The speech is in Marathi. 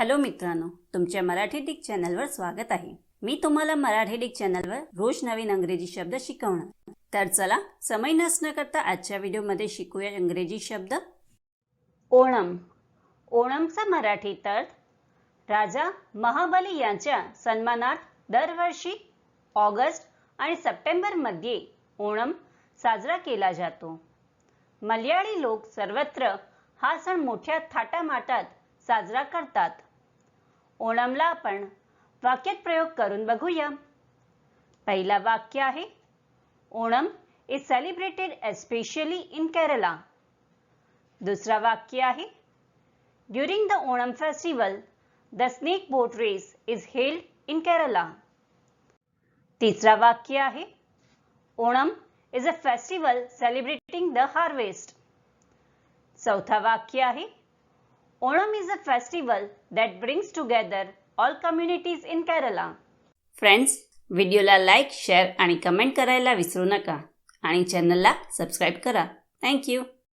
हॅलो मित्रांनो तुमच्या मराठी डिक चॅनलवर स्वागत आहे. मी तुम्हाला मराठी डिक चॅनलवर रोज नवीन इंग्रजी शब्द शिकवणार. तर चला समय नसणं करता आजच्या व्हिडिओमध्ये शिकूया इंग्रजी शब्द. ओणम. ओणमचा मराठी अर्थ राजा महाबली यांच्या सन्मानार्थ दरवर्षी ऑगस्ट आणि सप्टेंबरमध्ये ओणम साजरा केला जातो. मल्याळी लोक सर्वत्र हा सण मोठ्या थाटामाटात साजरा करतात. ओणमला आपण. वाक्यात प्रयोग करून बघूया. पहिला वाक्य आहे Onam is celebrated especially in Kerala दुसरा वाक्य आहे during the Onam festival the snake boat race is held in Kerala तिसरा वाक्य आहे Onam is a festival celebrating the harvest चौथा वाक्य आहे Onam is a festival that brings together all communities in Kerala friends व्हिडिओला लाईक शेअर आणि कमेंट करायला विसरू नका. आणि चॅनलला सबस्क्राईब करा. थँक्यू